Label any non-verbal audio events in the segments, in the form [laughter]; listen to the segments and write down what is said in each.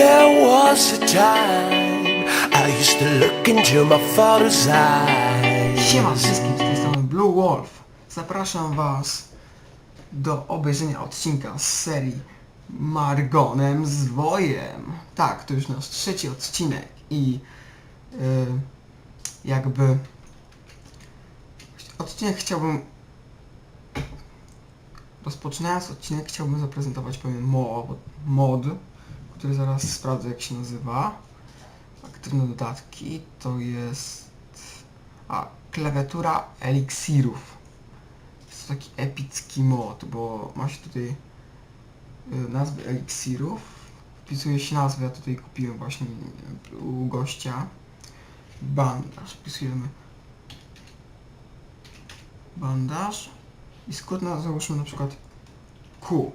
There was a time I used to look into my father's eyes. Siema wszystkim, z tej strony Blue Wolf. Zapraszam was do obejrzenia odcinka z serii Margonem z Wojem. Tak, to już nasz trzeci odcinek i yy, jakby odcinek chciałbym rozpoczynając odcinek chciałbym zaprezentować pewien mod, mod który zaraz sprawdzę jak się nazywa. Aktywne dodatki to jest a, klawiatura eliksirów. Jest to taki epicki mod, bo ma się tutaj y, nazwy eliksirów. Wpisuje się nazwę, ja tutaj kupiłem właśnie u gościa. Bandaż, wpisujemy bandaż i skrót na załóżmy na przykład Q.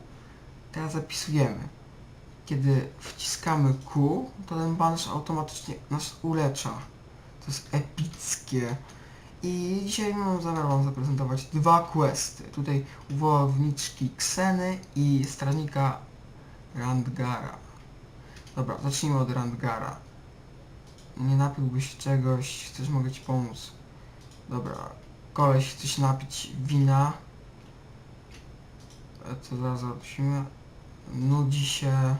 Teraz zapisujemy. Kiedy wciskamy Q, to ten bandaż automatycznie nas ulecza. To jest epickie. I dzisiaj mam zamiar Wam zaprezentować dwa questy. Tutaj wojowniczki Kseny i strażnika Randgara. Dobra, zacznijmy od Randgara. Nie napiłbyś czegoś, chcesz, mogę Ci pomóc. Dobra, koleś chce się napić wina. E, To zaraz zobaczymy. Nudzi się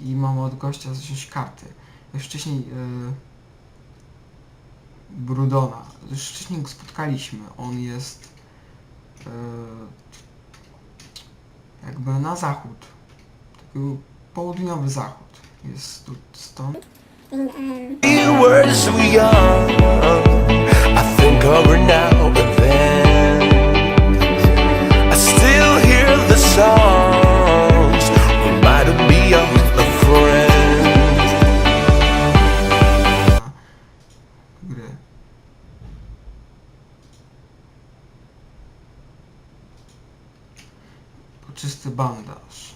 i mamy od gościa zacząć karty. Już wcześniej yy, Brudona. Już wcześniej go spotkaliśmy. On jest yy, jakby na zachód. Taki południowy zachód. Jest tu stąd. We were Poczysty bandaż.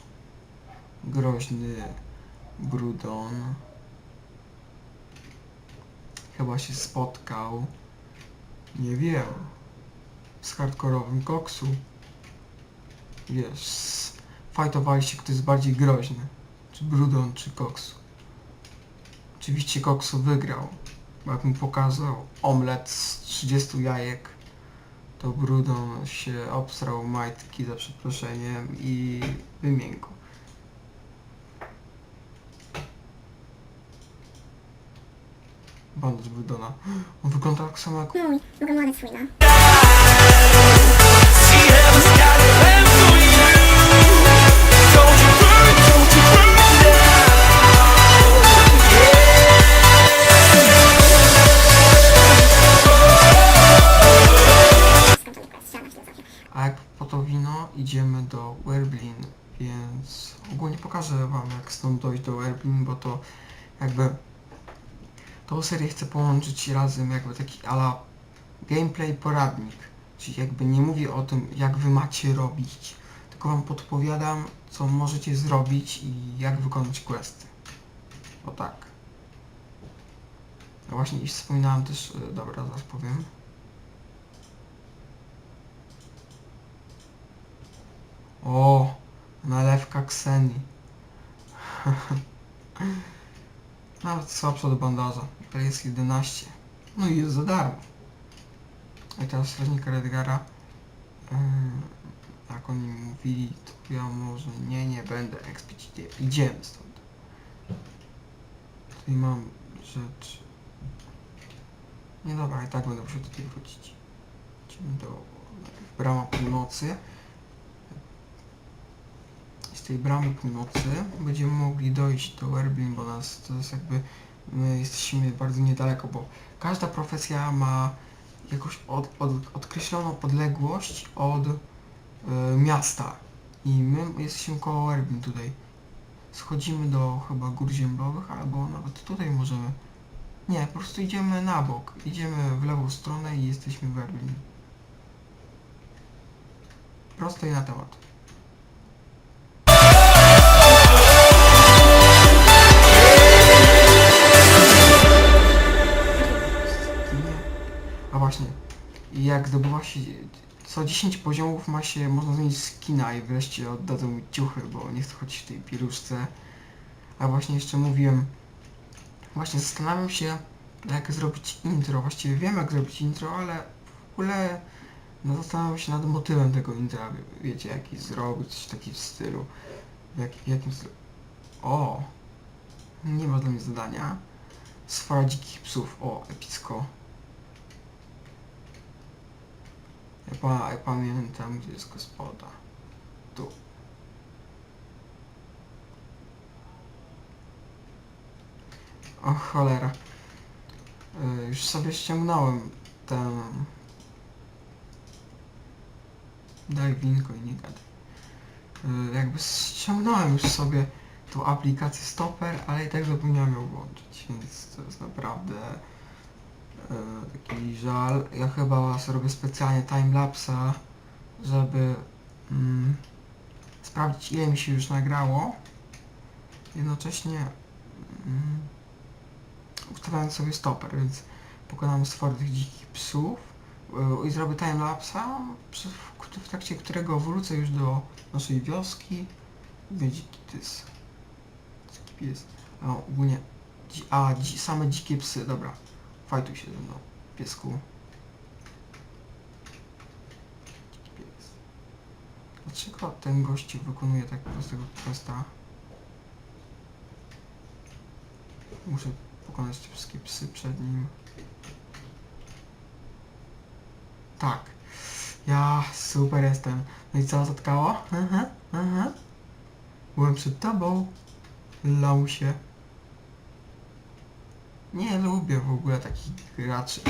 Groźny Brudon. Chyba się spotkał. Nie wiem. Z hardkorowym koksu. Wiesz, fajtowali się kto jest bardziej groźny. Czy Brudon, czy koksu. Oczywiście koksu wygrał. Bo jak mu pokazał omlet z 30 jajek, to Brudon się obsrał majtki za przeproszeniem i wymiękł. Bandaż Brudona. On wygląda tak samo jak... Mój, mogę ładać swój, no. Idziemy do Werblin, więc ogólnie pokażę wam jak stąd dojść do Werblin, bo to jakby tą serię chcę połączyć razem jakby taki ala gameplay poradnik, czyli jakby nie mówię o tym jak wy macie robić, tylko wam podpowiadam co możecie zrobić i jak wykonać questy. O tak. No właśnie i wspominałem też, e, dobra zaraz powiem. O, nalewka Kseni. [laughs] Nawet słabsza do bandaża. To jest 11. No i jest za darmo. I teraz strażnika Redgara. Yy, jak oni mówili, to ja może nie, nie będę ekspić. Idziemy stąd. Tutaj mam rzecz. Nie dobra, i tak będę musiał tutaj wrócić. Idziemy do brama północy z tej bramy północy będziemy mogli dojść do Erblin, bo nas to jest jakby my jesteśmy bardzo niedaleko, bo każda profesja ma jakąś od, od, odkreśloną odległość od e, miasta i my jesteśmy koło Erblin tutaj. Schodzimy do chyba gór ziemlowych, albo nawet tutaj możemy. Nie, po prostu idziemy na bok. Idziemy w lewą stronę i jesteśmy w Erblin. Prosto i na temat. Jak zdobywa się co 10 poziomów ma się, można zmienić skina i wreszcie oddadzą ciuchy, bo nie chcę chodzić w tej pieluszce. A właśnie jeszcze mówiłem, właśnie zastanawiam się, jak zrobić intro. Właściwie wiem, jak zrobić intro, ale w ogóle no, zastanawiam się nad motywem tego intra. Wie- Wiecie, jaki zrobić, coś takiego w stylu. W, jak, w jakim stylu. O! Nie ma dla mnie zadania. Sfora dzikich psów. O, epicko. Pa, ja pamiętam, gdzie jest gospoda. Tu. O cholera. Y, już sobie ściągnąłem ten... Daj winko i nie gadaj. Y, jakby ściągnąłem już sobie tą aplikację Stopper, ale i tak zapomniałem ją włączyć, więc to jest naprawdę taki żal. Ja chyba zrobię specjalnie timelapsa, żeby mm, sprawdzić ile mi się już nagrało. Jednocześnie mm, ustawiając sobie stoper, więc pokonamy stwory tych dzikich psów y, i zrobię timelapsa, w, trakcie którego wrócę już do naszej wioski. Dziki tys. Dziki pies. A ogólnie... A, dzi same dzikie psy, dobra. Fajtuj się ze mną, piesku. Pies. Dlaczego ten gościu wykonuje tak prostego questa? Muszę pokonać te wszystkie psy przed nim. Tak. Ja super jestem. No i co zatkało? Aha, aha. Byłem przed tobą. Lausie. Nie lubię w ogóle takich graczy.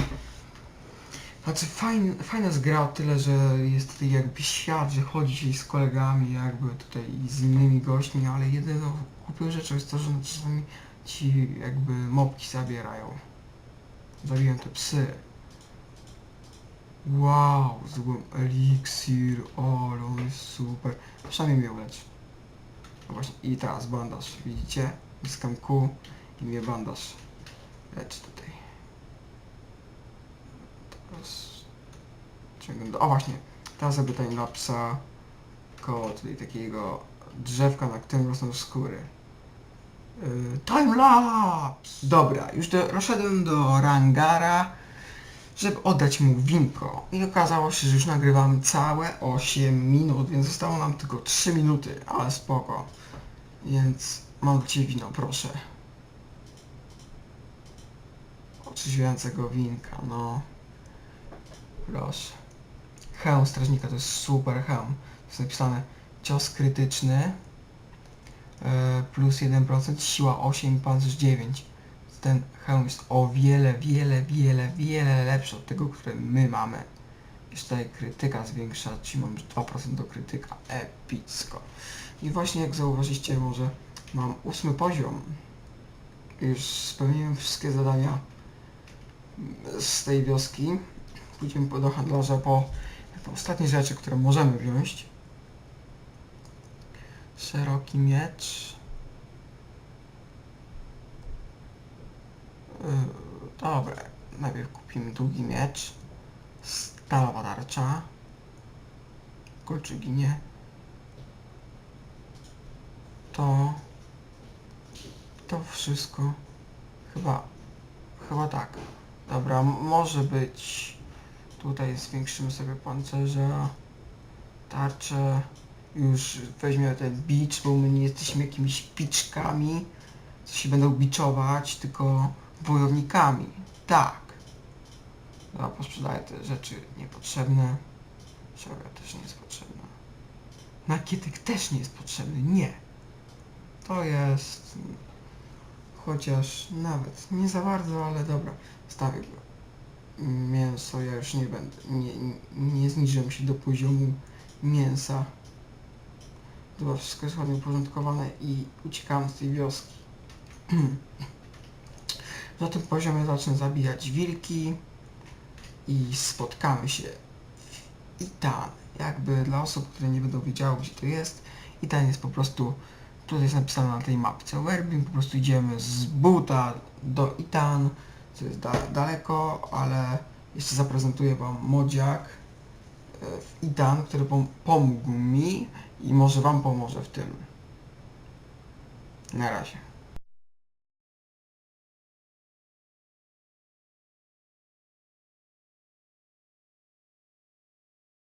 Znaczy fajn, fajna jest gra o tyle, że jest tutaj jakby świat, że chodzi się z kolegami, jakby tutaj z innymi gośćmi, ale jedyną głupią rzeczą jest to, że czasami ci jakby mopki zabierają. Zabiłem te psy. Wow, złym eliksir, o, super. Przynajmniej mnie ulecz. No właśnie, i teraz bandaż, widzicie? Zyskam Q i mnie bandaż leczy tutaj. Teraz... do- O właśnie, teraz zrobię timelapsa koło tutaj takiego drzewka, na którym rosną skóry. Yy, timelapse! Dobra, już do, doszedłem do Rangara, żeby oddać mu winko. I okazało się, że już nagrywamy całe 8 minut, więc zostało nam tylko 3 minuty, ale spoko. Więc mam dla Ciebie wino, proszę. Otrzeźwiającego winka, no. Proszę. Hełm strażnika to jest super hełm. Jest napisane cios krytyczny e, plus 1%, siła 8, pancerz 9. Ten hełm jest o wiele, wiele, wiele, wiele lepszy od tego, który my mamy. Jeszcze tutaj krytyka zwiększa, czyli mam 2% do krytyka. Epicko. I właśnie jak zauważyliście może mam ósmy poziom. Już spełniłem wszystkie zadania z tej wioski. Pójdziemy do handlarza po, po ostatnie rzeczy, które możemy wziąć. Szeroki miecz. Yy, dobra, najpierw kupimy długi miecz. Stalowa tarcza. Kolczyginie. To... To wszystko. Chyba... Chyba tak. Dobra, może być... Tutaj zwiększymy sobie pancerza. Tarczę. Już weźmiemy ten bicz, bo my nie jesteśmy jakimiś piczkami, co się będą biczować, tylko wojownikami. Tak. Dobra, posprzedaję te rzeczy niepotrzebne. Siaga też nie jest potrzebna. Nakietek też nie jest potrzebny, nie. To jest... Chociaż nawet nie za bardzo, ale dobra. Stawię go. Mięso ja już nie będę, nie, nie, zniżę się do poziomu mięsa. Dobra, wszystko jest ładnie uporządkowane i uciekam z tej wioski. Na tym poziomie zacznę zabijać wilki i spotkamy się w Itan. Jakby dla osób, które nie będą wiedziały gdzie to jest, Itan jest po prostu, tutaj jest napisane na tej mapce Werbing, po prostu idziemy z buta do Itan, co jest da daleko, ale jeszcze zaprezentuję wam modziak e, w Itan, który pom pomógł mi i może wam pomoże w tym. Na razie.